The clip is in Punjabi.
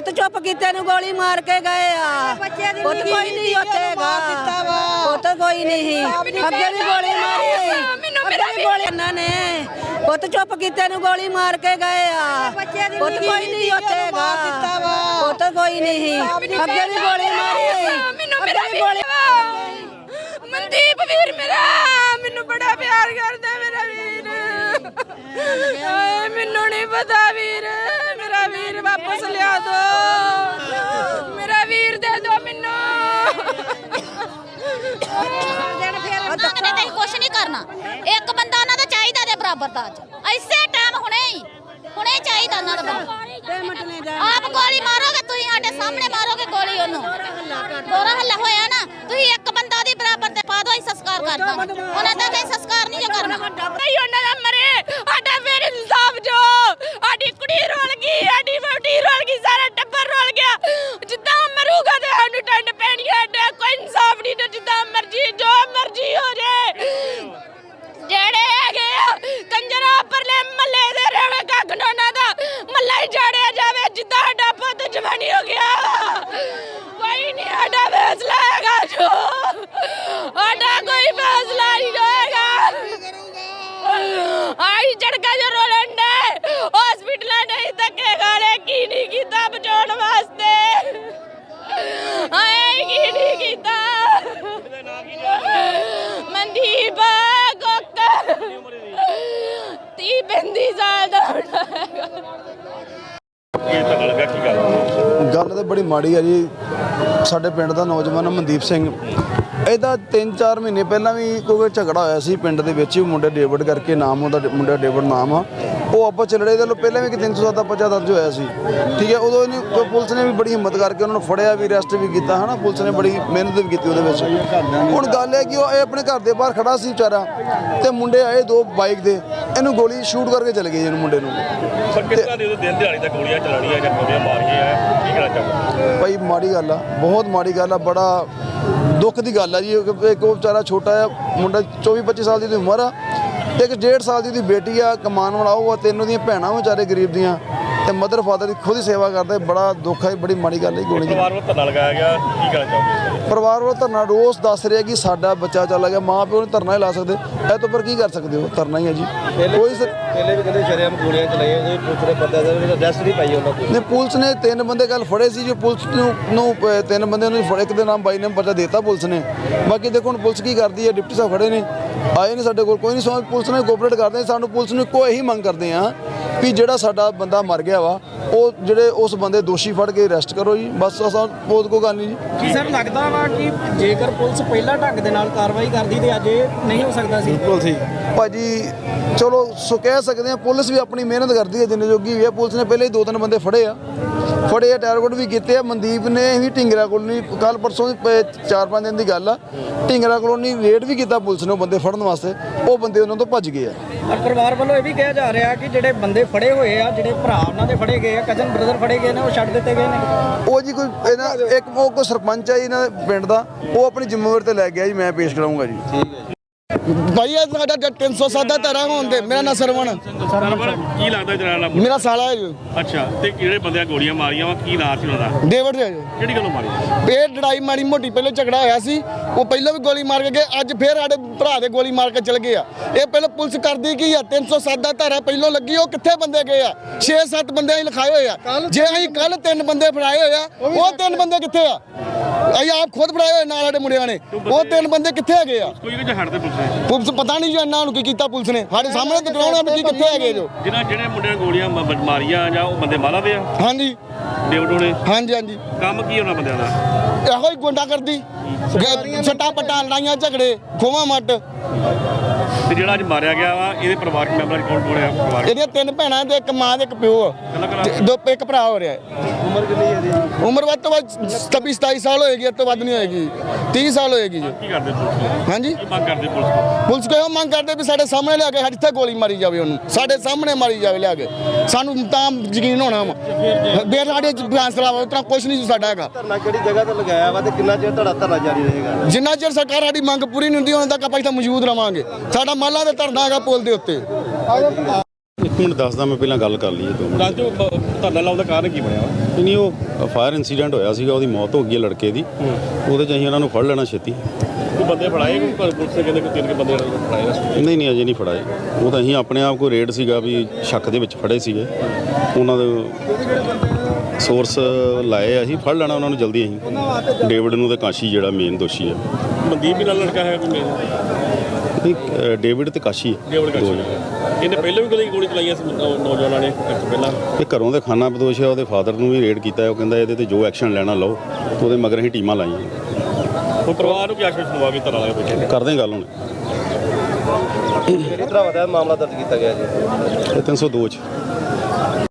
ਪੁੱਤ ਚੁੱਪ ਕੀਤੇ ਨੂੰ ਗੋਲੀ ਮਾਰ ਕੇ ਗਏ ਆ। ਪੁੱਤ ਕੋਈ ਨਹੀਂ ਉੱਥੇਗਾ ਪੁੱਤ ਕੋਈ ਨਹੀਂ। ਅੱਗੇ ਵੀ ਗੋਲੀ ਮਾਰੀ। ਅੱਗੇ ਵੀ ਗੋਲੀ ਇਹਨਾਂ ਨੇ। ਪੁੱਤ ਚੁੱਪ ਕੀਤੇ ਨੂੰ ਗੋਲੀ ਮਾਰ ਕੇ ਗਏ ਆ। ਪੁੱਤ ਕੋਈ ਨਹੀਂ ਉੱਥੇਗਾ ਪੁੱਤ ਕੋਈ ਨਹੀਂ। ਅੱਗੇ ਵੀ ਗੋਲੀ ਮਾਰੀ। ਮੈਨੂੰ ਮੇਰਾ। ਗੋਲੀ ਮਨਦੀਪ ਵੀਰ ਮੇਰਾ ਮੈਨੂੰ ਬੜਾ ਪਿਆਰ ਕਰਦਾ ਮੇਰਾ ਵੀਰ। ਮੈਨੂੰ ਨਹੀਂ ਪਤਾ ਵੀਰ। ਵਾਪਸ ਲਿਆ ਦੋ। ਮੇਰਾ ਵੀਰ ਦੇ ਦੋ ਮੈਨੂੰ। ਉਹਨਾਂ ਨੇ ਤੇ ਕੁਝ ਨਹੀਂ ਕਰਨਾ। ਇੱਕ ਬੰਦਾ ਉਹਨਾਂ ਦਾ ਚਾਹੀਦਾ ਦੇ ਬਰਾਬਰ ਦਾ ਅੱਜ। ਐਸੇ ਟਾਈਮ ਹੁਣੇ ਹੀ। ਹੁਣੇ ਚਾਹੀਦਾ ਉਹਨਾਂ ਦਾ ਬੰਦਾ। ਆਪ ਗੋਲੀ ਮਾਰੋਗੇ, ਤੁਸੀਂ ਸਾਡੇ ਸਾਹਮਣੇ ਮਾਰੋਗੇ ਗੋਲੀ ਉਹਨੂੰ। ਦੋਰਾ ਹੱਲਾ ਹੋਇਆ ਨਾ, ਤੁਸੀਂ ਇੱਕ ਬੰਦਾ ਦੀ ਬਰਾਬਰ ਤੇ ਪਾ ਦੋ ਹੀ ਸੰਸਕਾਰ ਕਰ ਦਾਂਗੇ। ਉਹਨਾਂ ਦਾ ਕੋਈ ਸੰਸਕਾਰ ਨਹੀਂ ਜੋ ਕਰਨਾ। ਉਹਨਾਂ ਦਾ ਮਰੇ ਸਾਡਾ ਫਿਰ ਇਨਸਾਫ ਜੋ ਸਾਡੀ ਕੁੜੀ ਰੋਲ ਗਈ ਸਾਡੀ ਵੋਟੀ ਰੋਲ ਗਈ ਸਾਰਾ ਟੱਬਰ ਰੋਲ ਗਿਆ ਜਿੱਦਾਂ ਮਰੂਗਾ ਤੇ ਸਾਨੂੰ ਟੰਡ ਪੈਣੀ ਹੈ ਸਾਡਾ ਕੋਈ ਇਨਸਾਫ ਨਹੀਂ ਤੇ ਜਿੱਦਾਂ ਮਰਜ਼ੀ ਜੋ ਮਰਜ਼ੀ ਹੋ ਜਾਏ ਜਿਹੜੇ ਹੈਗੇ ਆ ਕੰਜਰਾ ਪਰਲੇ ਮੱਲੇ ਦੇ ਰਵੇ ਗਗਨੋਨਾ ਦਾ ਮੱਲਾ ਹੀ ਜਾੜਿਆ ਜਾਵੇ ਜਿੱਦਾਂ ਸਾਡਾ ਪੁੱਤ ਜਵਾਨੀ ਹੋ ਗਿਆ ਕੋਈ ਨਹੀਂ ਸਾਡਾ ਫੈਸਲਾ ਹੈਗਾ ਜੋ ਸਾਡਾ ਕੋਈ ਫੈਸਲਾ ਨਹੀਂ ਹੋਏਗਾ ਆਈ ਝੜਕਾ ਜੋ ਰੋਲਣ ਨੇ ਹਸਪੀਟਲਾਂ ਨਹੀਂ ਧੱਕੇ ਖਾਲੇ ਕੀ ਨਹੀਂ ਕੀਤਾ ਬਚਾਉਣ ਵਾਸਤੇ ਆਏ ਕੀ ਨਹੀਂ ਕੀਤਾ ਮਨਦੀਪ ਕੋਕਰ ਤੀ ਬੰਦੀ ਸਾਲ ਦਾ ਮੁੰਡਾ ਹੈਗਾ। ਕੀ ਪਤਾ ਲੱਗਾ ਕੀ ਗੱਲ? ਗੱਲ ਤਾਂ ਬੜੀ ਮਾੜੀ ਆ ਜੀ ਸਾਡੇ ਪਿੰਡ ਦਾ ਨੌਜਵਾਨ ਮਨਦੀਪ ਸਿੰਘ ਇਹਦਾ 3-4 ਮਹੀਨੇ ਪਹਿਲਾਂ ਵੀ ਕੋਈ ਝਗੜਾ ਹੋਇਆ ਸੀ ਪਿੰਡ ਦੇ ਵਿੱਚ ਹੀ ਮੁੰਡੇ ਡੇਵਿਡ ਕਰਕੇ ਨਾਮ ਉਹਦਾ ਮੁੰਡਾ ਡੇਵਿਡ ਨਾਮ ਆ। ਉਹ ਆਪਸ ਚ ਲੜੇ ਦੇ ਲੋ ਪਹਿਲਾਂ ਵੀ ਕਿ 307 ਦਾ ਪਰਚਾ ਦਰਜ ਹੋਇਆ ਸੀ। ਠੀਕ ਹੈ ਉਦੋਂ ਇਹਨੇ ਪੁਲਿਸ ਨੇ ਵੀ ਬੜੀ ਹਿੰਮਤ ਕਰਕੇ ਉਹਨਾਂ ਨੂੰ ਫੜਿਆ ਵੀ ਅਰੈਸਟ ਵੀ ਕੀਤਾ ਹਨਾ? ਪੁਲਿਸ ਨੇ ਬੜੀ ਮਿਹਨਤ ਵੀ ਕੀਤੀ ਉਹਦੇ ਵਿੱਚ। ਹੁਣ ਗੱਲ ਹੈ ਕਿ ਉਹ ਇਹ ਆਪਣੇ ਘਰ ਦੇ ਬਾਹਰ ਖੜਾ ਸੀ ਵਿਚਾਰਾ ਤੇ ਮੁੰਡੇ ਆਏ ਦੋ ਬਾਈਕ ਦੇ ਇਹਨੂੰ ਗੋਲੀ ਸ਼ੂਟ ਕਰਕੇ ਚਲੇ ਗਏ ਇਹਨੂੰ ਮੁੰਡੇ ਨੂੰ। ਪਰ ਕਿਸ ਤਰ੍ਹਾਂ ਦੇ ਉਹਦੇ ਦਿਨ ਦਿਹਾੜੀ ਤੱਕ ਗੋਲੀਆਂ ਚਲਾਉਣੀਆਂ ਜਾਂ ਗੋਲੀਆਂ ਮਾਰੀਆਂ ਕੀ ਕਹਿਣਾ ਚਾਹੁੰਦੇ ਭਾਈ ਮਾੜੀ ਗੱਲ ਆ ਬਹੁਤ ਮਾੜੀ ਗੱਲ ਆ ਬੜਾ ਦੁੱਖ ਦੀ ਗੱਲ ਆ ਜੀ, ਇੱਕ ਉਹ ਵਿਚਾਰਾ ਛੋਟਾ ਆ ਮੁੰਡਾ 24 25 ਸਾਲ ਦੀ ਉਹਦੀ ਉਮਰ ਆ। ਤੇ ਇੱਕ 1.5 ਸਾਲ ਦੀ ਉਹਦੀ ਬੇਟੀ ਆ ਕਮਾਨ ਵਾਲਾ ਉਹ ਆ, ਤਿੰਨ ਉਹਦੀਆਂ ਭੈਣਾਂ ਵਿਚਾਰੇ ਗਰੀਬ ਦੀਆਂ। ਤੇ ਮਦਰ ਫਾਦਰ ਦੀ ਖੁਦ ਹੀ ਸੇਵਾ ਕਰਦੇ ਬੜਾ ਦੁੱਖ ਹੈ ਬੜੀ ਮਾੜੀ ਗੱਲ ਹੈ ਗੋਲੀ ਦੀ ਪਰਿਵਾਰ ਨੂੰ ਧਰਨਾ ਲਗਾਇਆ ਗਿਆ ਕੀ ਕਹਿਣਾ ਚਾਹੁੰਦੇ ਪਰਿਵਾਰ ਵੱਲੋਂ ਧਰਨਾ ਰੋਜ਼ ਦੱਸ ਰਿਹਾ ਕਿ ਸਾਡਾ ਬੱਚਾ ਚਲਾ ਗਿਆ ਮਾਂ ਪਿਓ ਨੇ ਧਰਨਾ ਹੀ ਲਾ ਸਕਦੇ। ਇਹ ਤੋਂ ਪਰ ਕੀ ਕਰ ਸਕਦੇ ਹੋ? ਧਰਨਾ ਹੀ ਹੈ ਜੀ। ਕੋਈ ਪਹਿਲੇ ਵੀ ਕਹਿੰਦੇ ਸ਼ਰੇਆਮ ਗੋਲੀਆਂ ਚਲਾਈਆਂ ਉਹਦੇ ਪੁਲਿਸ ਨੇ ਬੰਦਾ ਦਾ ਅਰੈਸਟ ਨਹੀਂ ਪਾਈ ਉਹਨਾਂ ਕੋਲ। ਨੇ ਪੁਲਿਸ ਨੇ ਤਿੰਨ ਬੰਦੇ ਕੱਲ ਫੜੇ ਸੀ ਜੋ ਪੁਲਿਸ ਨੂੰ ਨੂੰ ਤਿੰਨ ਬੰਦੇ ਨੂੰ ਫੜੇ ਇੱਕ ਦੇ ਨਾਮ ਬਾਈ ਨੇ ਪਰਚਾ ਦੇਤਾ ਪੁਲਿਸ ਨੇ। ਬਾਕੀ ਦੇਖੋ ਹੁਣ ਪੁਲਿਸ ਕੀ ਕਰਦੀ ਹੈ ਡਿਪਟੀ ਸਾਹਿਬ ਖੜੇ ਨੇ। ਆਏ ਨੇ ਸਾਡੇ ਕੋਲ ਕੋਈ ਨਹੀਂ ਸਮਝ ਪੁਲਿਸ ਨੇ ਕੋਆਪਰੇਟ ਕਰਦੇ ਸਾਨੂੰ ਪੁਲਿਸ ਨੂੰ ਕੋਈ ਇਹੀ ਮੰਗ ਕਰਦੇ ਆ ਵੀ ਜਿਹੜਾ ਸਾਡਾ ਬੰਦਾ ਮਰ ਗਿਆ ਵਾ ਉਹ ਜਿਹੜੇ ਉਸ ਬੰਦੇ ਦੋਸ਼ੀ ਫੜ ਕੇ ਅਰੈਸਟ ਕਰੋ ਜੀ ਬਸ ਅਸਾਂ ਬਹੁਤ ਕੋਈ ਗੱਲ ਨਹੀਂ ਜੀ। ਕੀ ਸਰ ਲੱਗਦਾ ਵਾ ਕਿ ਜੇਕਰ ਪੁਲਿਸ ਪਹਿਲਾਂ ਢੰਗ ਦੇ ਨਾਲ ਕਾਰਵਾਈ ਕਰਦੀ ਤੇ ਅੱਜ ਇਹ ਨਹੀਂ ਹੋ ਸਕਦਾ ਸੀ? ਬਿਲਕੁਲ ਸੀ ਭਾਜੀ ਚਲੋ ਸੋ ਕਹਿ ਸਕਦੇ ਆ ਪੁਲਿਸ ਵੀ ਆਪਣੀ ਮਿਹਨਤ ਕਰਦੀ ਹੈ ਜਿੰਨੇ ਜੋਗੀ ਵੀ ਹੈ ਪੁਲਿਸ ਨੇ ਪਹਿਲੇ ਹੀ ਦੋ ਤਿੰਨ ਬੰਦੇ ਫੜੇ ਆ। ਫੜੇ ਆ ਟਾਰਗੇਟ ਵੀ ਕੀਤੇ ਆ ਮਨਦੀਪ ਨੇ ਵੀ ਢਿੰਗਰਾ ਕਲੋਨੀ ਕੱਲ ਪਰਸੋਂ ਚਾਰ ਪੰਜ ਦਿਨ ਦੀ ਗੱਲ ਆ। ਢਿੰਗਰਾ ਕਲੋਨੀ ਰੇਡ ਵੀ ਕੀਤਾ ਪੁਲਿਸ ਨੇ ਉਹ ਬੰਦੇ ਫੜਨ ਵਾਸਤੇ ਉਹ ਬੰਦੇ ਉਹਨਾਂ ਤੋਂ ਭੱਜ ਗਏ ਆ। ਪਰ ਪਰਿਵਾਰ ਵੱਲੋਂ ਇਹ ਵੀ ਕਿਹਾ ਜਾ ਰਿਹਾ ਕਿ ਜਿਹੜੇ ਬੰਦੇ ਫੜੇ ਹੋਏ ਆ ਜਿਹੜੇ ਭਰਾ ਉਹਨਾਂ ਦੇ ਫੜੇ ਗਏ ਆ ਕਜ਼ਨ ਬ੍ਰਦਰ ਫੜੇ ਗਏ ਨੇ ਉਹ ਛੱਡ ਦਿੱਤੇ ਗਏ ਨੇ। ਉਹ ਜੀ ਕੋਈ ਇਹਨਾਂ ਇੱਕ ਉਹ ਕੋਈ ਸਰਪੰਚ ਆ ਜੀ ਇਹਨਾਂ ਦੇ ਪਿੰਡ ਦਾ ਉਹ ਆਪਣੀ ਜ਼ਿੰਮੇਵਾਰੀ ਤੇ ਲੈ ਗਿਆ ਜੀ ਮੈਂ ਪੇਸ਼ ਕਰਾਉਂਗਾ ਜੀ। ਭਾਈ ਇਹ ਸਾਡਾ 307 ਦਾ ਧਰਾ ਹੋਣ ਦੇ ਮੇਰਾ ਨਾਂ ਸਰਵਣ। ਸਰਵਰ ਕੀ ਲੱਗਦਾ ਜਰਾ ਨਾਲ ਮੇਰਾ ਸਾਲਾ ਹੈ ਜੀ, ਅੱਛਾ ਤੇ ਜਿਹੜੇ ਬੰਦਿਆਂ ਗੋਲੀਆਂ ਮਾਰੀਆਂ ਵਾ? ਕੀ ਨਾਂ ਸੀ ਉਹਨਾਂ ਦਾ? ਡੇਵਿਡ ਹੈ ਜੀ। ਕਿਹੜੀ ਗੱਲੋਂ ਮਾਰੀ? ਇਹ ਲੜਾਈ ਮਾੜੀ ਮੋਟੀ ਪਹਿਲਾਂ ਝਗੜਾ ਹੋਇਆ ਸੀ। ਉਹ ਪਹਿਲਾਂ ਵੀ ਗੋਲੀ ਮਾਰ ਕੇ ਗਏ ਅੱਜ ਫੇਰ ਸਾਡੇ ਭਰਾ ਦੇ ਗੋਲੀ ਮਾਰ ਕੇ ਚਲ ਗਏ ਆ। ਇਹ ਪਹਿਲਾਂ ਪੁਲਿਸ ਕਰਦੀ ਕੀ ਆ? 307 ਦਾ ਧਾਰਾ ਪਹਿਲਾਂ ਲੱਗੀ ਉਹ ਕਿੱਥੇ ਬੰਦੇ ਗਏ ਆ? 6-7 ਬੰਦੇ ਅਸੀਂ ਲਿਖਾਏ ਹੋਏ ਆ। ਜੇ ਅਸੀਂ ਕੱਲ ਤਿੰਨ ਬੰਦੇ ਫੜਾਏ ਹੋਏ ਆ ਉਹ ਤਿੰਨ ਬੰਦੇ ਕਿੱਥੇ ਆ? ਅਸੀਂ ਆਪ ਖੁਦ ਫੜਾਏ ਹੋਏ ਨਾਲ ਸਾਡੇ ਮੁੰਡਿਆਂ ਨੇ। ਉਹ ਤਿੰਨ ਬੰਦੇ ਕਿੱਥੇ ਹੈਗੇ ਆ? ਕੋਈ ਕਿ ਹਟਦੇ ਪੁਲਿਸ ਨੇ? ਪੁਲਿਸ ਪਤਾ ਨਹੀਂ ਜੀ ਇਹਨਾਂ ਨੂੰ ਕੀ ਕੀਤਾ ਪੁਲਿਸ ਨੇ। ਸਾਡੇ ਸਾਹਮਣੇ ਦਿਖਾਉਣਾ ਵੀ ਕੀ ਕਿੱਥੇ ਹੈਗੇ ਜੋ। ਜਿਹਨਾਂ ਜਿਹੜੇ ਮੁੰਡਿਆਂ ਗੋਲੀਆਂ ਮ- ਮਾਰੀਆਂ ਜਾਂ ਉਹ ਬੰਦੇ ਮਾਰਾ ਦੇ ਆ? ਹਾਂਜੀ। ਡੇਵਡ ਹੋਣੇ ਹਾਂਜੀ ਹਾਂਜੀ। ਕੰਮ ਕੀ ਉਹਨਾਂ ਬੰਦਿਆਂ ਦਾ? ਇਹੋ ਹੀ ਗੁੰਡਾ ਕਰਦੀ ਸੱਟਾ ਪੱਟਾਂ ਲੜਾਈਆਂ ਝਗੜੇ ਖੋਵਾ ਮੱਟ ਤੇ ਜਿਹੜਾ ਅੱਜ ਮਾਰਿਆ ਗਿਆ ਵਾ ਇਹਦੇ ਪਰਿਵਾਰਕ ਮੈਂਬਰਾਂ ਕੌਣ ਕੌਣ ਹੈ ਪਰਿਵਾਰ ਇਹਦੀਆਂ ਤਿੰਨ ਭੈਣਾਂ ਤੇ ਇੱਕ ਮਾਂ ਤੇ ਇੱਕ ਪਿਓ ਆ। ਕੱਲਾ ਕੱਲਾ ਤੇ ਦੋ ਇੱਕ ਭਰਾ ਹੋ ਰਿਹਾ। ਉਮਰ ਕਿੰਨੀ ਹੈ ਇਹਦੀ? ਉਮਰ ਵੱਧ ਤੋਂ ਵੱਧ 26 27 ਸਾਲ ਹੋਏਗੀ ਇਸ ਤੋਂ ਵੱਧ ਨਹੀਂ ਹੋਏਗੀ। 30 ਸਾਲ ਹੋਏਗੀ ਜੀ। ਕੀ ਕਰਦੇ ਪੁਲਿਸ ਨੂੰ? ਹਾਂਜੀ? ਕੀ ਮੰਗ ਕਰਦੇ ਪੁਲਿਸ ਤੋਂ? ਪੁਲਿਸ ਕੋਲ ਇਹੋ ਮੰਗ ਕਰਦੇ ਵੀ ਸਾਡੇ ਸਾਹਮਣੇ ਲਿਆ ਕੇ ਸਾਡੇ ਇੱਥੇ ਗੋਲੀ ਮਾਰੀ ਜਾਵੇ ਉਹਨੂੰ। ਸਾਡੇ ਸਾਹਮਣੇ ਮਾਰੀ ਜਾਵੇ ਲਿਆ ਕੇ। ਸਾਨੂੰ ਤਾਂ ਯਕੀਨ ਹੋਣਾ ਵਾ। ਬੇਰ ਸਾਡੇ ਫੈਸਲਾ ਵਾ ਉਤਰਾ ਕੁਝ ਨਹੀਂ ਸਾਡਾ ਹੈਗਾ। ਧਰਨਾ ਕਿਹੜੀ ਜਗ੍ਹਾ ਤੇ ਲਗਾਇਆ ਵਾ ਤੇ ਕਿੰਨਾ ਚਿਰ ਤੁਹਾਡਾ ਧਰਨਾ ਜਾਰੀ ਰਹੇਗਾ? ਜਿੰਨਾ ਚਿਰ ਸਰਕਾਰ ਸਾਡੀ ਮੰਗ ਪੂਰੀ ਨਹੀਂ ਹੁੰਦੀ ਉਹਨਾਂ ਤੱਕ ਆਪਾਂ ਇੱਥੇ ਮੌਜੂਦ ਰਵਾਂਗੇ। ਸਾਡਾ ਮਾਲਾ ਦਾ ਧਰਨਾ ਹੈਗਾ ਪੁਲ ਦੇ ਉੱਤੇ। ਇੱਕ ਮਿੰਟ ਦੱਸਦਾ ਮੈਂ ਪਹਿਲਾਂ ਗੱਲ ਕਰ ਲਈਏ ਦੋ ਮਿੰਟ। ਬ- ਧਰਨਾ ਲਾਉਣ ਦਾ ਕਾਰਨ ਕੀ ਬਣਿਆ? ਨਹੀਂ ਉਹ ਫਾਇਰ ਇਨਸੀਡੈਂਟ ਹੋਇਆ ਸੀਗਾ ਉਹਦੀ ਮੌਤ ਹੋ ਗਈ ਹੈ ਲੜਕੇ ਦੀ। ਉਹਦੇ ਚ ਅਸੀਂ ਉਹਨਾਂ ਨੂੰ ਫੜ ਲੈਣਾ ਛੇਤੀ। ਕੋਈ ਬੰਦੇ ਫੜਾਏ ਕੋਈ? ਪਰ ਪੁਲਿਸ ਨੇ ਕਹਿੰਦੇ ਕਿ ਤਿੰਨ ਕੇ ਬੰਦੇ ਫੜਾਏ ਨਹੀਂ ਨਹੀਂ ਅਜੇ ਨਹੀਂ ਫੜਾਏ। ਉਹ ਤਾਂ ਅਸੀਂ ਆਪਣੇ ਆਪ ਕੋਈ ਰੇਡ ਸੀਗਾ ਵੀ ਸ਼ੱਕ ਦੇ ਵਿੱਚ ਫੜੇ ਸੀਗੇ। ਉਹਨਾਂ ਦੇ ਸੋਰਸ ਲਾਏ ਆ ਅਸੀਂ ਫੜ ਲੈਣਾ ਉਹਨਾਂ ਨੂੰ ਜਲਦੀ ਅਸੀਂ। ਡੇਵਿਡ ਨੂੰ ਤੇ ਕਾਸ਼ੀ ਜਿਹੜਾ ਮੇਨ ਦੋਸ਼ੀ ਹੈ ਮਨਦੀਪ ਵੀ ਨਾਲ ਲੜਕਾ ਹੈ ਕੋਈ ਮੇਨ ਨਹੀਂ ਅ, ਡੇਵਿਡ ਤੇ ਕਾਸ਼ੀ ਹੈ। ਦੋ ਕਾਸ਼ੀ। ਇਹਨੇ ਪਹਿਲਾਂ ਵੀ ਕਦੇ ਗੋਲੀ ਚਲਾਈਆਂ ਸੀ ਨੌ- ਨੌਜਵਾਨਾਂ ਨੇ ਤੋਂ ਪਹਿਲਾਂ। ਇਹ ਘਰੋਂ ਦੇ ਖਾਨਾ ਬਦੋਸ਼ ਹੈ ਉਹਦੇ ਫਾਦਰ ਨੂੰ ਵੀ ਰੇਡ ਕੀਤਾ ਹੈ। ਉਹ ਕਹਿੰਦਾ ਇਹਦੇ ਤੇ ਜੋ ਐਕਸ਼ਨ ਲੈਣਾ ਲਓ ਤੇ ਉਹਦੇ ਮਗਰ ਅਸੀਂ ਟੀਮਾਂ ਲਾਈਆਂ। ਹੁਣ ਪਰਿਵਾਰ ਨੂੰ ਕੀ ਆਸ਼ਵਾਸਨ ਦਵਾ ਕੇ ਧਰਨਾ ਲਾਇਆ ਬੈਠੇ ਕਰਦੇ ਹਾਂ ਗੱਲ ਹੁਣ। ਕਿਹੜੀ ਤਰ੍ਹਾਂ ਦਾ ਮਾਮਲਾ ਦਰਜ ਕੀਤਾ ਗਿਆ ਜੀ? ਇਹ 302 ਚ।